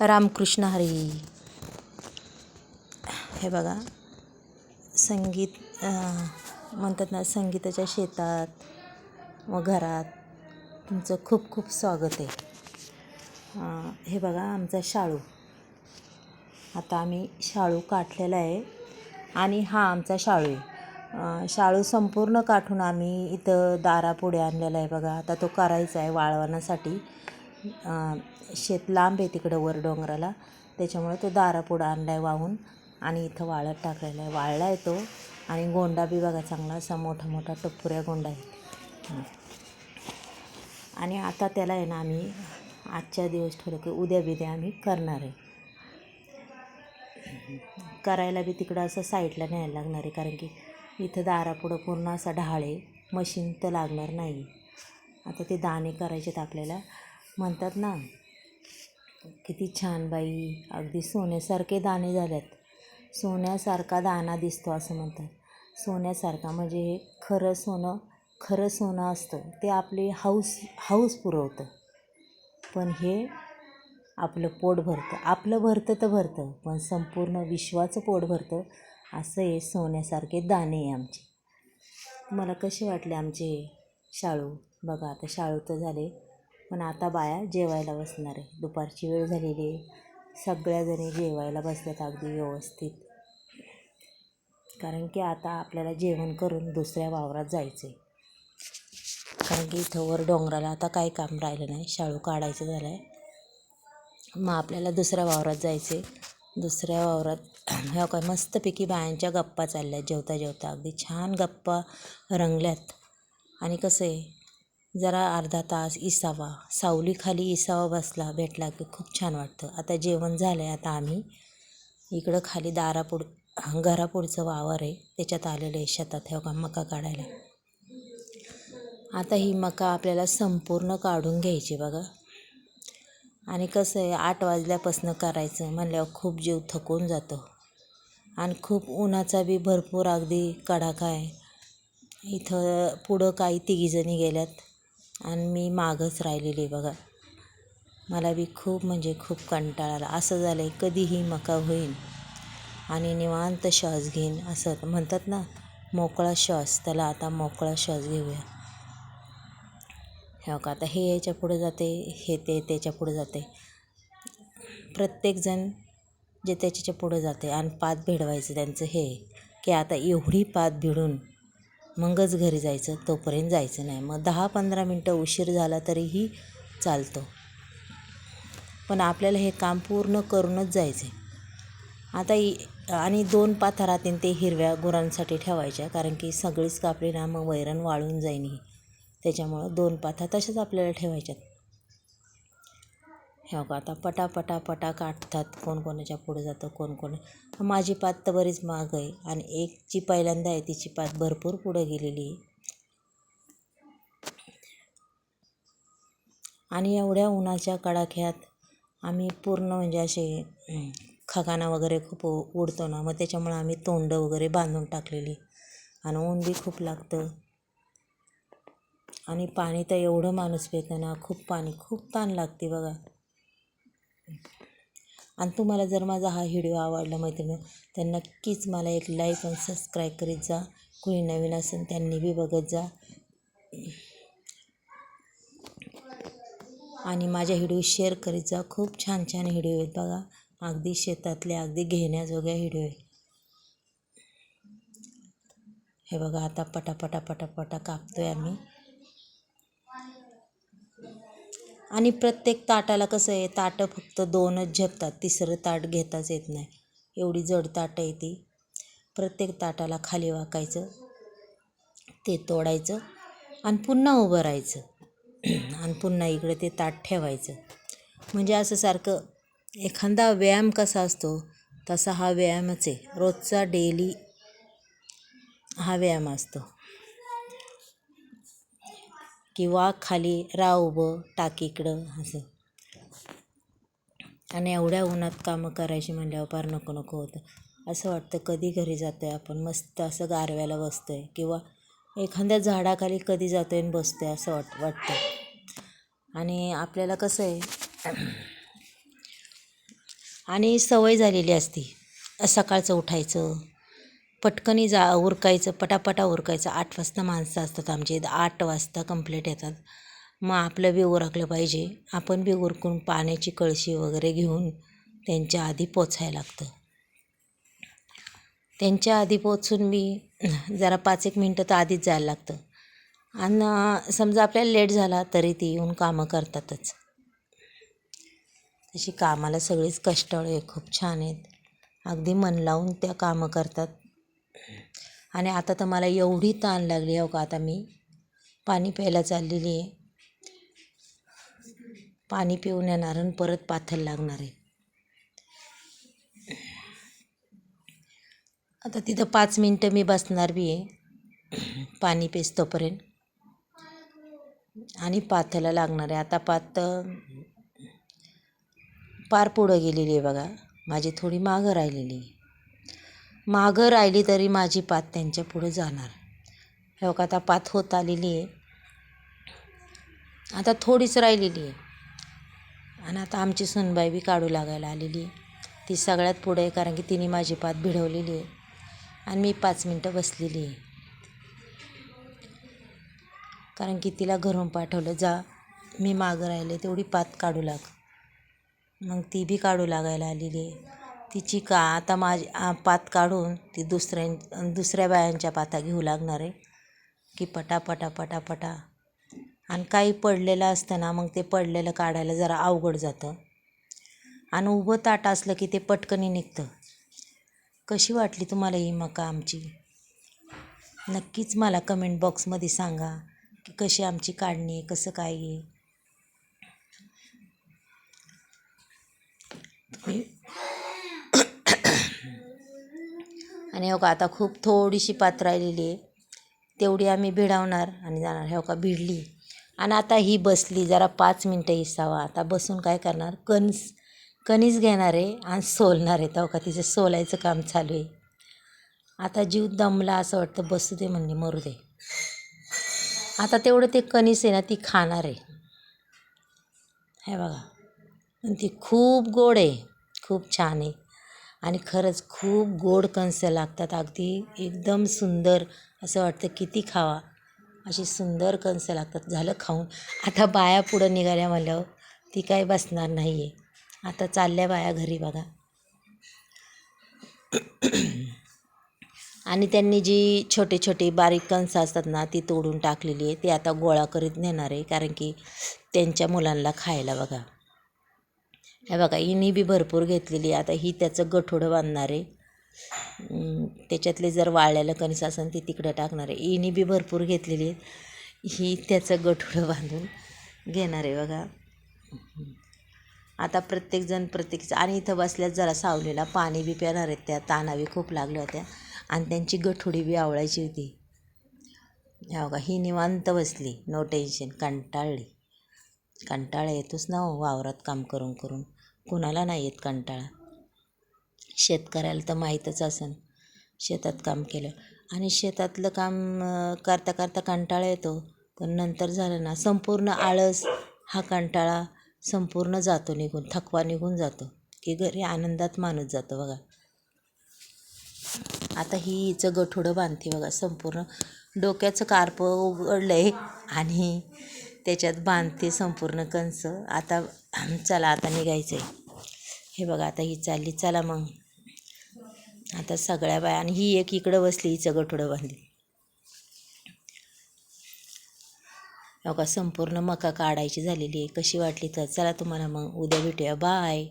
रामकृष्ण हरी. हे बघा संगीत म्हणतात ना संगीताच्या शेतात व घरात तुमचं खूप खूप स्वागत आहे. हे बघा आमचा शाळू. आता आम्ही शाळू काढलेला आहे आणि हा आमचा शाळू आहे. शाळू संपूर्ण काढून आम्ही इथं दारापुढे आणलेला आहे बघा. आता तो करायचा आहे वाळवण्यासाठी. शेत लांब आहे तिकडं वर डोंगराला. त्याच्यामुळे तो दारापुढं आणला आहे वाहून आणि इथं वाळत टाकलेला आहे. वाळला आहे तो आणि गोंडा बी बघा चांगला असा मोठा मोठा टप्पुऱ्या गोंडा आहे. आणि आता त्याला आहे ना आम्ही आजच्या दिवस ठरवलं की उद्या बिद्या आम्ही करणार आहे. करायला बी तिकडं असं साईडला न्यायला लागणार आहे कारण की इथं दारापुढं पूर्ण असा ढाळ आहे. मशीन तर लागणार नाही. आता ते दाणे करायचे आहेत आपल्याला. म्हणतात ना किती छान बाई. अगदी सोन्यासारखे दाणे झाल्यात सोन्यासारखा दाणा दिसतो असं म्हणतात. सोन्यासारखा म्हणजे हे खरं सोनं खरं सोनं असतं. ते आपली हाऊस हाऊस पुरवतं. पण हे आपलं पोट भरतं. आपलं भरतं तर भरतं पण संपूर्ण विश्वाचं पोट भरतं. असं हे सोन्यासारखे दाणे आहे आमचे. तुम्हाला कसे वाटले आमचे शाळू? बघा आता शाळू तर झाले. पण आता बाया जेवायला बसणार आहे. दुपारची वेळ झालेली आहे. सगळ्याजणी जेवायला बसल्यात अगदी व्यवस्थित. कारण की आता आपल्याला जेवण करून दुसऱ्या वावरात जायचं आहे कारण की इथं वर डोंगराला आता काही काम राहिलं नाही. शाळू काढायचं झालं आहे मग आपल्याला दुसऱ्या वावरात जायचं आहे दुसऱ्या वावरात ह्या काय मस्तपैकी बायांच्या गप्पा चालल्या जेवता जेवता अगदी छान गप्पा रंगल्यात. आणि कसं आहे? जरा अर्धा तास इसावा. सावलीखाली इसावा बसला भेटला की खूप छान वाटतं. आता जेवण झालं आहे आता आम्ही इकडं खाली दारापुढ घरापुढचं वावर आहे. त्याच्यात आलेलं आहे शेतात ह्या का मका काढायला. आता ही मका आपल्याला संपूर्ण काढून घ्यायची बघा. आणि कसं आहे आठ वाजल्यापासून करायचं म्हणल्यावर खूप जीव थकून जातो. आणि खूप उन्हाचा बी भरपूर अगदी कडाका आहे. इथं पुढं काही तिघीजणी गेल्यात. आणि मी मागंच राहिलेली आहे बघा. मला बी खूप म्हणजे खूप कंटाळा आला. असं झालं आहे कधीही मका होईल आणि निवांत श्वास घेईन. असं म्हणतात ना मोकळा श्वास. त्याला आता मोकळा श्वास घेऊया. हो का आता हे याच्यापुढे जाते हे ते त्याच्या पुढे जाते. प्रत्येकजण जे त्याच्याच्या पुढे जाते आणि पात भिडवायचं त्यांचं हे की आता एवढी पात भिडून मगच घरी जायचं तोपर्यंत जायचं नाही. मग दहा पंधरा मिनटं उशीर झाला तरीही चालतो. पण आपल्याला हे काम पूर्ण करूनच जायचं आहे आता इ आणि दोन पाथा राहतील ते हिरव्या गुरांसाठी ठेवायच्या कारण की सगळीच कापली ना मग वैरण वाळून जाईन ही. त्याच्यामुळं दोन पाथा तशाच आपल्याला ठेवायच्यात. हे बघा आता पटा पटा पटा काढतात कोण कोणाच्या पुढे जातं कोण कोण. माझी पात तर बरीच महाग आहे आणि एक जी पहिल्यांदा आहे तिची पात भरपूर पुढं गेलेली आहे. आणि एवढ्या उन्हाच्या कडाख्यात आम्ही पूर्ण म्हणजे असे खगाना वगैरे खूप उडतो ना मग त्याच्यामुळं आम्ही तोंड वगैरे बांधून टाकलेली. आणि ऊन बी खूप लागतं. आणि पाणी तर एवढं माणूस पितं ना खूप पाणी खूप ताण लागते बघा. आणि तुम्हाला जर माझा हा व्हिडिओ आवडला मैत्रिणी तर नक्कीच मला एक लाईक आणि सबस्क्राईब करीत जा. कोणी नवीन असेल त्यांनी बी बघत जा. आणि माझ्या व्हिडिओ शेअर करीत जा. खूप छान छान व्हिडिओ आहेत बघा. अगदी शेतातले अगदी घेण्याजोग्या व्हिडिओ आहे हे बघा आता पटापटा पटापटा कापतो आहे आम्ही. आणि प्रत्येक ताटाला कसं आहे ताटं फक्त दोनच झेपतात तिसरं ताट घेताच येत नाही. एवढी जड ताटं आहे ती. प्रत्येक ताटाला खाली वाकायचं ते तोडायचं आणि पुन्हा उभं राहायचं. आणि पुन्हा इकडे ते ताट ठेवायचं. म्हणजे असं सारखं एखादा व्यायाम कसा असतो तसा हा व्यायामच आहे. रोजचा डेली हा व्यायाम असतो. किंवा खाली राह उभं टाक इकडं असं. आणि एवढ्या उन्हात कामं करायची म्हणल्यावर फार नको नको होतं. असं वाटतं कधी घरी जातो आहे आपण मस्त असं गारव्याला बसतो आहे किंवा एखाद्या झाडाखाली कधी जातो आहे आणि बसतो आहे असं वाट वाटतं. आणि आपल्याला कसं आहे आणि सवय झालेली असती. सकाळचं उठायचं पटकनी जा उरकायचं पटापटा उरकायचं. आठ वाजता माणसं असतात आमच्या इथं आठ वाजता कंप्लीट येतात. मग आपलं बी उरकलं पाहिजे. आपण बी उरकून पाण्याची कळशी वगैरे घेऊन त्यांच्या आधी पोचायला लागतं. त्यांच्या आधी पोचून मी जरा पाच एक मिनटं तर आधीच जायला लागतं. आणि समजा आपल्याला लेट झाला तरी ती येऊन कामं करतातच. तशी कामाला सगळीच कष्टाळू आहे खूप छान आहेत. अगदी मन लावून त्या कामं करतात. आणि आता तर मला एवढी ताण लागली हो का आता मी पाणी प्यायला चाललेली आहे. पाणी पिऊन येणार आणि परत पाथर लागणार आहे. आता तिथं पाच मिनटं मी बसणार बी आहे. पाणी पेचतोपर्यंत आणि पाथ्याला लागणार आहे. आता पात पार पुढं गेलेली आहे बघा. माझी थोडी मागं राहिलेली आहे. मागं राहिली तरी माझी पात त्यांच्या पुढं जाणार. हे बघा आता पात होत आलेली आहे. आता थोडीच राहिलेली आहे. आणि आता आमची सुनबाई बी काढू लागायला आलेली आहे. ती सगळ्यात पुढे आहे कारण की तिने माझी पात भिडवलेली आहे. आणि मी पाच मिनटं बसलेली आहे. कारण की तिला घरून पाठवलं जा मी मागं राहिले तेवढी पात काढू लाग. मग ती बी काढू लागायला आलेली आहे. तिची का आता माझी पात काढून ती दुसऱ्यां दुसऱ्या बायांच्या पाता घेऊ लागणार आहे. की पटापटा पटापटा. आणि काही पडलेलं असतं ना मग ते पडलेलं काढायला जरा अवघड जातं. आणि उभं ताट असलं की ते पटकनी निघतं. कशी वाटली तुम्हाला ही मका आमची? नक्कीच मला कमेंट बॉक्समध्ये सांगा की कशी आमची काढणी आहे कसं काय आहे. तुम्ही आणि हो का आता खूप थोडीशी पात राहिलेली आहे. तेवढी आम्ही भिडावणार आणि जाणार. हो का भिडली. आणि आता ही बसली जरा पाच मिनटं हिसावा आता बसून काय करणार? कणस कणीस घेणार आहे आणि सोलणार आहे. हो का तिचं सोलायचं काम चालू आहे. आता जीव दमला असं वाटतं बसू दे म्हणजे मरू दे. आता तेवढं ते कणीस आहे ना ती खाणार आहे. हे बघा. आणि ती खूप गोड आहे. खूप छान आहे. आणि खरंच खूप गोड कणसं लागतात. अगदी एकदम सुंदर असं वाटतं किती खावा. अशी सुंदर कणसं लागतात. झालं खाऊन. आता बाया पुढं निघाल्या म्हणल्यावर ती काय बसणार नाही आहे आता चालल्या बाया घरी बघा. आणि त्यांनी जी छोटे छोटे बारीक कणसं असतात ना ती तोडून टाकलेली आहे. ती आता गोळा करीत नेणार आहे. कारण की त्यांच्या मुलांना खायला बघा. हे बघा हिनी बी भरपूर घेतलेली आहे. आता ही त्याचं गठोडं बांधणार आहे. त्याच्यातले जर वाळलेलं कणीस असेल ती तिकडं टाकणार आहे. हिनी बी भरपूर घेतलेली आहेत ही त्याचं गठोडं बांधून घेणार आहे बघा. आता प्रत्येकजण प्रत्येक आणि इथं बसल्यात जरा सावलीला पाणी बी पिणार आहेत त्या. तानाबी खूप लागल्या होत्या. आणि त्यांची गठोडी बी आवळायची होती. हो का ही निवांत बसली. नो टेन्शन कंटाळली. कंटाळा येतोच ना हो वावरात काम करून करून. कुणाला नाही येत कंटाळा. शेतकऱ्याला तर माहीतच असेल शेतात काम केलं. आणि शेतातलं काम करता करता कंटाळा येतो. पण नंतर झालं ना संपूर्ण आळस हा कंटाळा संपूर्ण जातो निघून थकवा निघून जातो. की घरी आनंदात माणूस जातो बघा. आता ही हिचं गठुडं बांधते बघा संपूर्ण डोक्याचं कार्प उघडलं आहे आणि त्याच्यात बांधते संपूर्ण कंस आता चला आता निघायचं आहे हे बघा आता ही चालली. चला मग. आता सगळ्या बाया आणि ही एक इकडं बसली हिचं गठोडं बांधली. हो संपूर्ण मका काढायची झालेली आहे. कशी वाटली तर? चला तुम्हाला मग उद्या भेटूया. बाय.